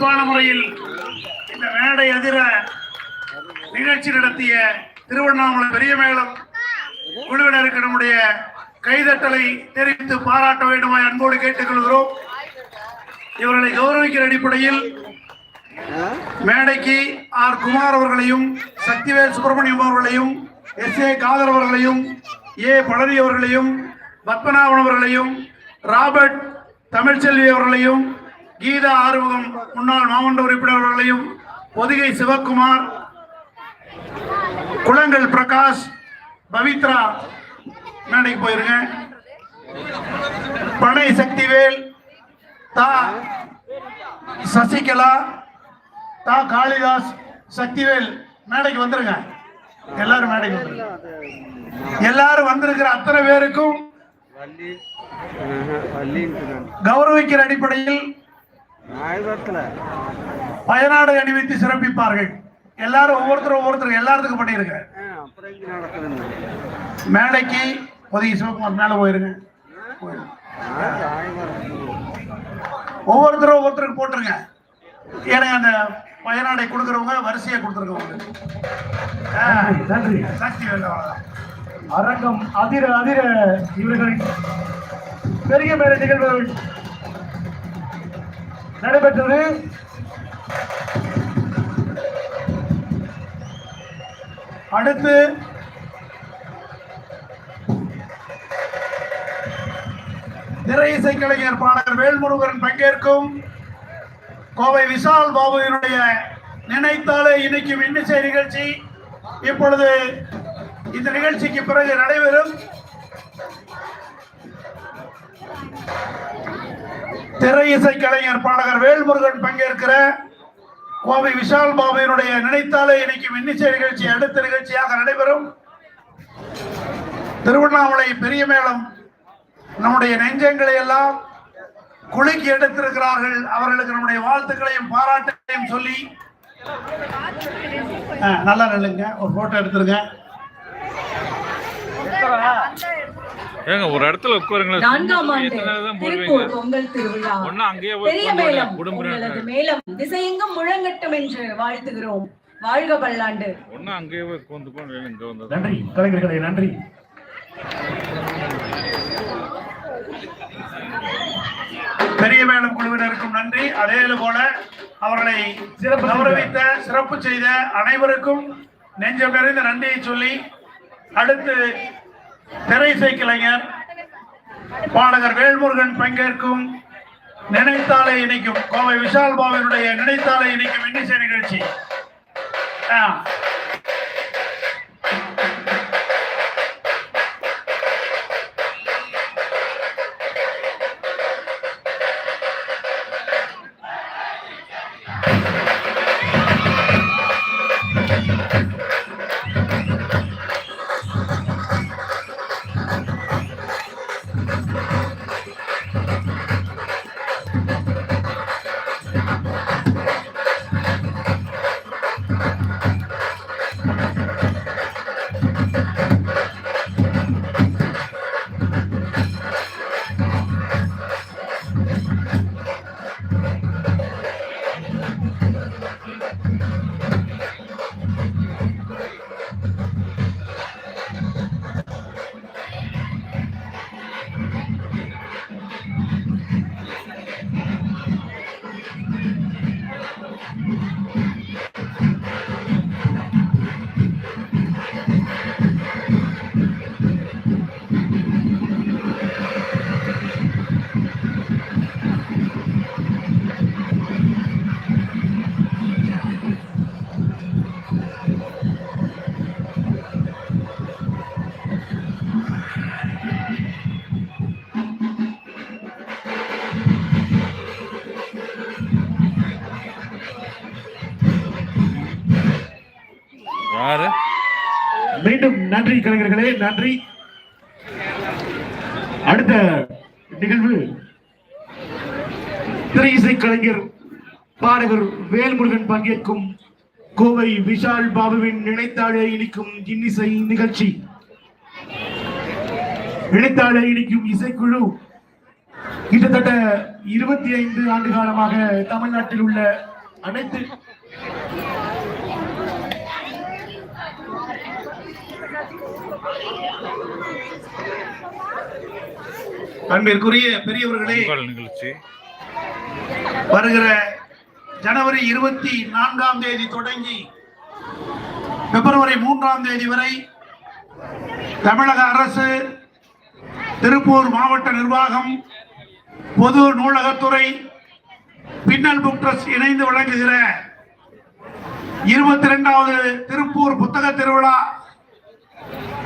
சிறப்பான முறையில் இந்த மேடை அதிர நிகழ்ச்சி நடத்திய திருவண்ணாமலை பெரிய மேளம் குழுவினருக்கு நம்முடைய கைதட்டலை தெரிவித்து பாராட்ட வேண்டுமாய் அன்போடு கேட்டுக்கொள்கிறோம். இவர்களை கௌரவிக்கிற அடிப்படையில் மேடைக்கு ஆர் குமார் அவர்களையும் சக்திவேல் சுப்பிரமணியம் அவர்களையும் எஸ் ஏ காதர் அவர்களையும் ஏ பழனி அவர்களையும் பத்மநாபன் அவர்களையும் ராபர்ட் தமிழ்ச்செல்வி அவர்களையும் கீதா ஆறுமுகம் முன்னாள் மாவட்ட உறுப்பினர் அவர்களையும் பொதிகை சிவக்குமார் குளங்கள் பிரகாஷ் பவித்ரா மேடைக்கு போயிருங்க. பனை சக்திவேல் தா சசிகலா தா காளிதாஸ் சக்திவேல் மேடைக்கு வந்துருங்க. எல்லாரும் மேடைக்கு வந்துருங்க. எல்லாரும் வந்திருக்கிற அத்தனை பேருக்கும் கௌரவிக்கிற அடிப்படையில் பயனாடை அணிவித்து சிறப்பிப்பார்கள். எல்லாரும் ஒவ்வொருத்தரும் ஒவ்வொருத்தரும் எல்லாத்துக்கும் பண்ணிருங்க மேடைக்கு உதவி சிவகுமார் மேல போயிருங்க. ஒவ்வொருத்தரும் ஒவ்வொருத்தருக்கு போட்டுருங்க. ஏன்னா அந்த பயனாடை கொடுக்கறவங்க வரிசையா கொடுத்துருக்கவங்க. நன்றி சக்தி வேண்டாம் அரங்கம் அதிர அதிர இவர்களின் பெரிய மேல நிகழ்வுகள். நடைபெற்றது. அடுத்து திரை இசை கலைஞர் பாடகர் வேல்முருகன் பங்கேற்கும் கோவை விஷால் பாபுவினுடைய நினைத்தாலே இணைக்கும் இன்னிசை நிகழ்ச்சி இப்பொழுது இந்த நிகழ்ச்சிக்கு பிறகு நடைபெறும். திரை இசை கலைஞர் பாடகர் வேல்முருகன் பங்கேற்கிற கோவை விஷால் பாபுவினுடைய நினைத்தாலே இணைக்கும் இன்னிசை நிகழ்ச்சி அடுத்த நிகழ்ச்சியாக நடைபெறும். திருவண்ணாமலை பெரிய மேளம் நம்முடைய நெஞ்சங்களை எல்லாம் குலுக்கி எடுத்திருக்கிறார்கள். அவர்களுக்கு நம்முடைய வாழ்த்துக்களையும் பாராட்டுகளையும் சொல்லி நல்லா நில்லுங்க. ஒரு போட்டோ எடுத்துருங்க. ஏங்க ஒரு இடத்துல உட்காருங்களேன் நான்காம் ஆண்டு திருப்பூர் பொங்கல் திருவிழா. பெரிய மேளம். குடும்பம் உங்களது மேளம். திசையெங்கும் முழங்கட்டும் என்று வாழ்த்துகிறோம். வாழ்க பல்லாண்டு. ஒண்ணு அங்கேயே இங்க வந்தது நன்றி. கலைஞர்களே நன்றி. பெரிய மேளம் குழுவினருக்கும் நன்றி. அதே போல அவர்களை சிறப்பு செய்த- கௌரவித்த சிறப்பு செய்த அனைவருக்கும் நெஞ்சம் நிறைந்த நன்றியை சொல்லி அடுத்து திரைசை கலைஞர் பாடகர் வேல்முருகன் பங்கேற்கும் நினைத்தாலே இணைக்கும் கோவை விஷால் பாபுவினுடைய நினைத்தாலே இணைக்கும் இன்னிசை நிகழ்ச்சி. நன்றி கலைஞர்களே நன்றி. அடுத்த நிகழ்வு. திரை இசை கலைஞர் பாடகர் வேல்முருகன் பங்கேற்கும் கோவை விஷால் பாபுவின் நினைத்தாழை இனிக்கும் இன்னிசை நிகழ்ச்சி. நினைத்தாழை இனிக்கும் இசைக்குழு. கிட்டத்தட்ட இருபத்தி ஐந்து ஆண்டு காலமாக தமிழ்நாட்டில் உள்ள அனைத்து அன்பிற்குரிய பெரியவர்களே நிகழ்ச்சி. வருகிற ஜனவரி இருபத்தி நான்காம் தேதி தொடங்கி பிப்ரவரி மூன்றாம் தேதி வரை தமிழக அரசு திருப்பூர் மாவட்ட நிர்வாகம் பொது நூலகத்துறை பின்னல் புக் ட்ரஸ்ட் இணைந்து வழங்குகிற இருபத்தி ரெண்டாவது திருப்பூர் புத்தக திருவிழா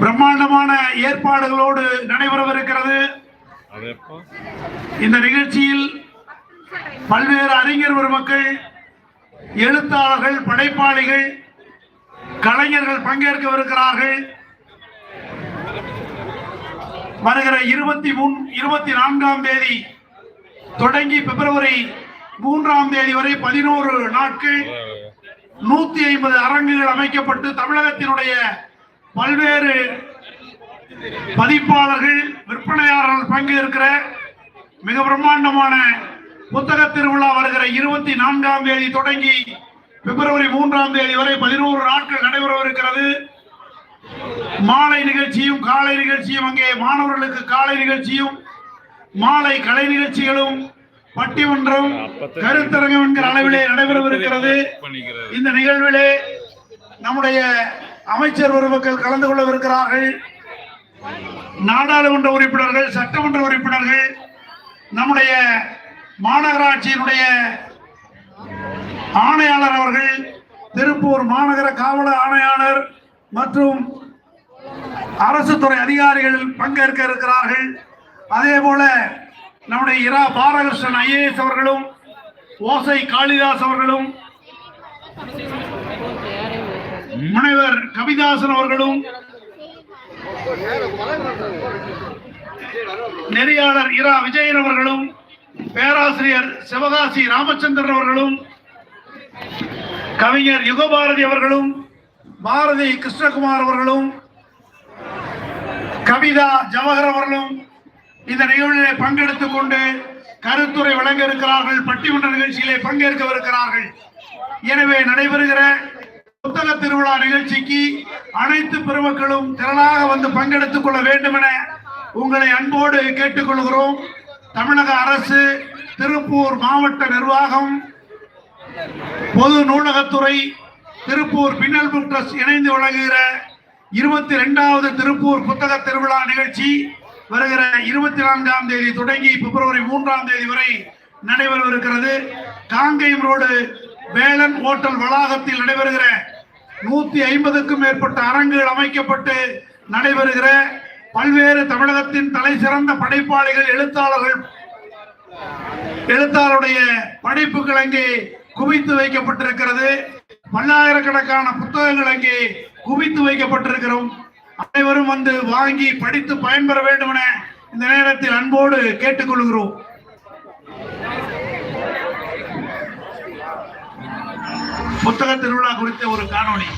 பிரம்மாண்டமான ஏற்பாடுகளோடு நடைபெறவிருக்கிறது. இந்த நிகழ்ச்சியில் பல்வேறு அறிஞர் பெருமக்கள் எழுத்தாளர்கள் படைப்பாளிகள் கலைஞர்கள் பங்கேற்கவிருக்கிறார்கள். வருகிற இருபத்தி மூன் இருபத்தி நான்காம் தேதி தொடங்கி பிப்ரவரி மூன்றாம் தேதி வரை பதினோரு நாட்கள் நூத்தி ஐம்பது அரங்குகள் அமைக்கப்பட்டு தமிழகத்தினுடைய பல்வேறு பதிப்பாளர்கள் விற்பனையாளர்கள் பங்கேற்கிற மிக பிரம்மாண்டமான புத்தக திருவிழா வருகிற இருபத்தி நான்காம் தேதி தொடங்கி பிப்ரவரி மூன்றாம் தேதி வரை பதினோரு நாட்கள் நடைபெறவிருக்கிறது. மாலை நிகழ்ச்சியும் காலை நிகழ்ச்சியும் அங்கே மாணவர்களுக்கு காலை நிகழ்ச்சியும் மாலை கலை நிகழ்ச்சிகளும் பட்டிமன்றம் கருத்தரங்கம் என்கிற அளவிலே நடைபெறவிருக்கிறது. இந்த நிகழ்விலே நம்முடைய அமைச்சர் பெருமக்கள் கலந்து கொள்ளவிருக்கிறார்கள். நாடாளுமன்ற உறுப்பினர்கள் சட்டமன்ற உறுப்பினர்கள் நம்முடைய மாநகராட்சியினுடைய ஆணையாளர் அவர்கள் திருப்பூர் மாநகர காவல ஆணையாளர் மற்றும் அரசு துறை அதிகாரிகள் பங்கேற்க இருக்கிறார்கள். அதே போல நம்முடைய இரா பாலகிருஷ்ணன் ஐஏஎஸ் அவர்களும் ஓசை காளிதாஸ் அவர்களும் முனைவர் கவிதாசன் அவர்களும் நெறியாளர் இரா விஜயன் அவர்களும் பேராசிரியர் சிவகாசி ராமச்சந்திரன் அவர்களும் கவிஞர் யுகபாரதி அவர்களும் பாரதி கிருஷ்ணகுமார் அவர்களும் கவிதா ஜவஹர் அவர்களும் இந்த நிகழ்விலே பங்கெடுத்துக் கொண்டு கருத்துரை வழங்க இருக்கிறார்கள் பட்டிமன்ற நிகழ்ச்சியிலே பங்கேற்கவிருக்கிறார்கள். எனவே நடைபெறுகிற புத்தக திருவிழா நிகழ்ச்சிக்கு அனைத்து பெருமக்களும் திரளாக வந்து பங்கெடுத்துக் கொள்ள வேண்டும் என உங்களை அன்போடு கேட்டுக்கொள்கிறோம். தமிழக அரசு திருப்பூர் மாவட்ட நிர்வாகம் பொது நூலகத்துறை திருப்பூர் பின்னல் புக் ட்ரஸ்ட் இணைந்து வழங்குகிற இருபத்தி ரெண்டாவது திருப்பூர் புத்தக திருவிழா நிகழ்ச்சி வருகிற இருபத்தி நான்காம் தேதி தொடங்கி பிப்ரவரி மூன்றாம் தேதி வரை நடைபெறவிருக்கிறது. காங்கேயம் ரோடு வேலன் ஹோட்டல் வளாகத்தில் நடைபெறுகிற நூத்தி ஐம்பதுக்கும் மேற்பட்ட அரங்குகள் அமைக்கப்பட்டு நடைபெறுகிற பல்வேறு தமிழகத்தின் தலை சிறந்த படைப்பாளிகள் எழுத்தாளர்கள் எழுத்தாளருடைய படைப்புகள் அங்கே குவித்து வைக்கப்பட்டிருக்கிறது. பல்லாயிரக்கணக்கான புத்தகங்கள் அங்கே குவித்து வைக்கப்பட்டிருக்கிறோம். அனைவரும் வந்து வாங்கி படித்து பயன்பெற வேண்டும் என இந்த நேரத்தில் அன்போடு கேட்டுக்கொள்கிறோம். புத்தக திருவிழா குறித்த ஒரு காணொளி.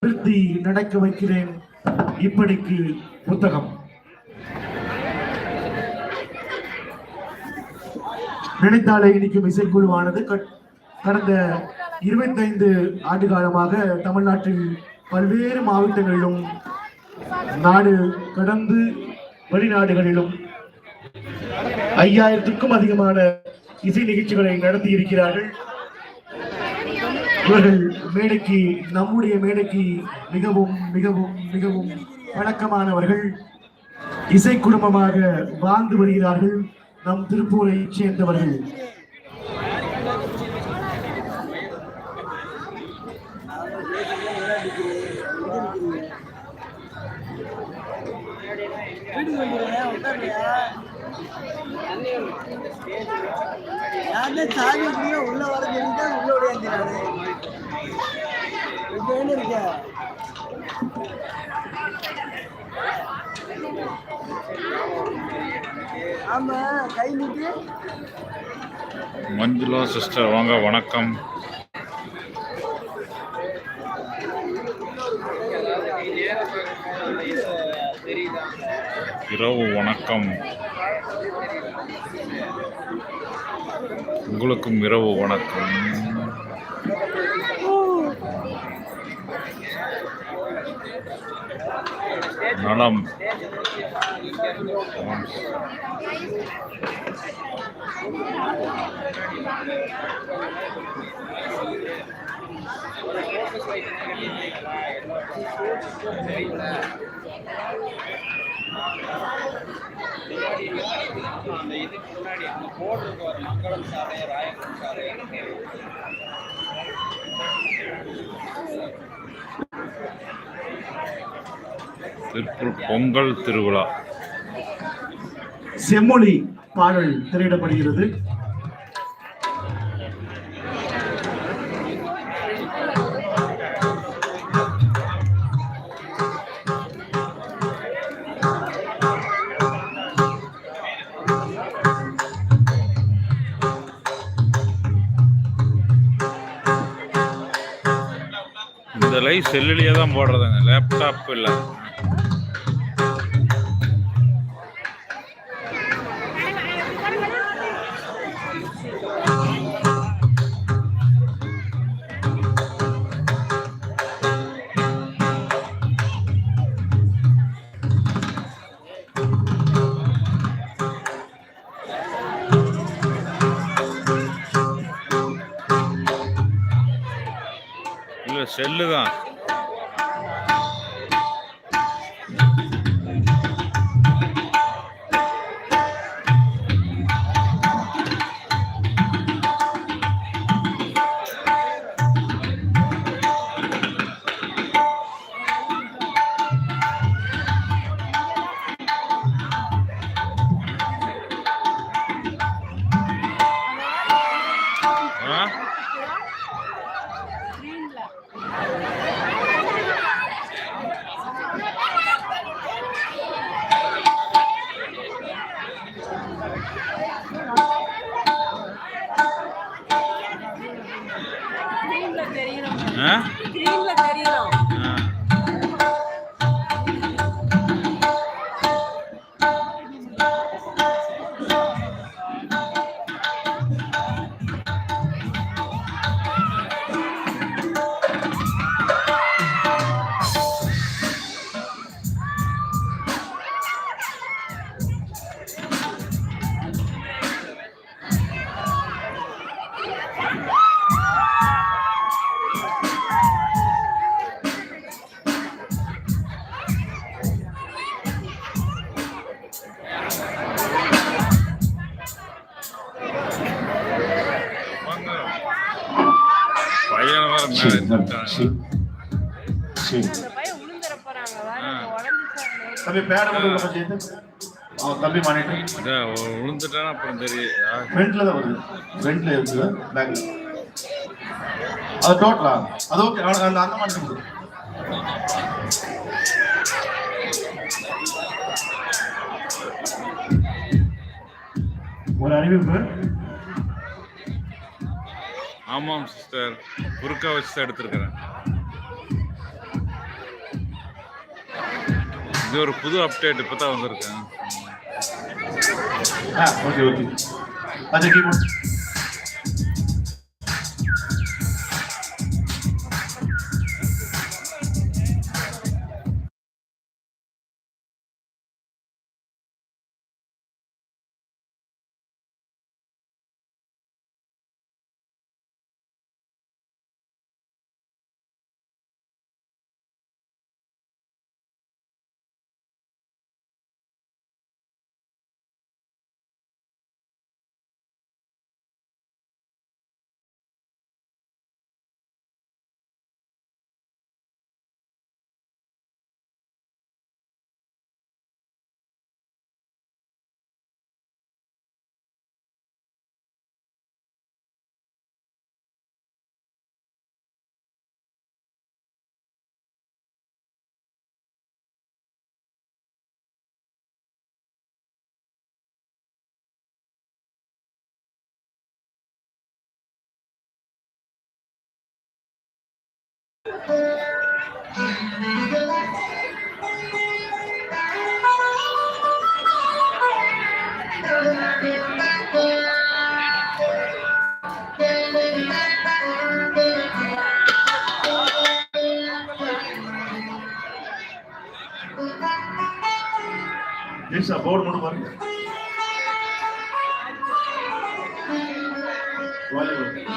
நிறுத்தி நடக்க வைக்கிறேன் இப்படிக்கு புத்தகம். நினைத்தாலே இனிக்கும் இசைக்குழுவானது. கட்- கடந்த இருபத்தைந்து ஆண்டு காலமாக தமிழ்நாட்டில் பல்வேறு மாவட்டங்களிலும் நாடு கடந்து வெளிநாடுகளிலும் ஐயாயிரத்துக்கும் அதிகமான இசை நிகழ்ச்சிகளை நடத்தி இருக்கிறார்கள் இவர்கள் மேடைக்கு நம்முடைய மேடைக்கு மிகவும் மிகவும் மிகவும் வழக்கமானவர்கள் இசை குடும்பமாக வாழ்ந்து வருகிறார்கள் நம் திருப்பூரை சேர்ந்தவர்கள். உள்ள வர தெரிஞ்சா உள்ள பண்ணிருக்க ஆமா கை நீட்டு. மஞ்சுளா சிஸ்டர் வாங்க வணக்கம். இரவு வணக்கம். உங்களுக்கும் இரவு வணக்கம். நலம் திருப்பூர் பொங்கல் திருவிழா. செம்மொழி பாடல் திரையிடப்படுகிறது. இந்த லைவ் செல்லுலயே தான் போடுறதுங்க. லேப்டாப் இல்லை. செல்லு தான் தம்பி பேட மட்டும் தம்பி மானிட்டர். விழுந்துட்டானா அப்புறம் தெரியும் ஃப்ரண்ட்ல தான் வருது. ஃப்ரண்ட்ல இருக்குது பேக்ல அது டோட்டலா அது ஓகே அந்த அந்த மானிட்டர் ஒரு அறிவிப்பு? ஆமாம் சிஸ்டர் குறுக்க வச்சு தான் எடுத்திருக்கிறேன். இது ஒரு புது அப்டேட் இப்போ தான் வந்திருக்கு. ஆ ஓகே ஓகே அது This is a board one one. Volleyball.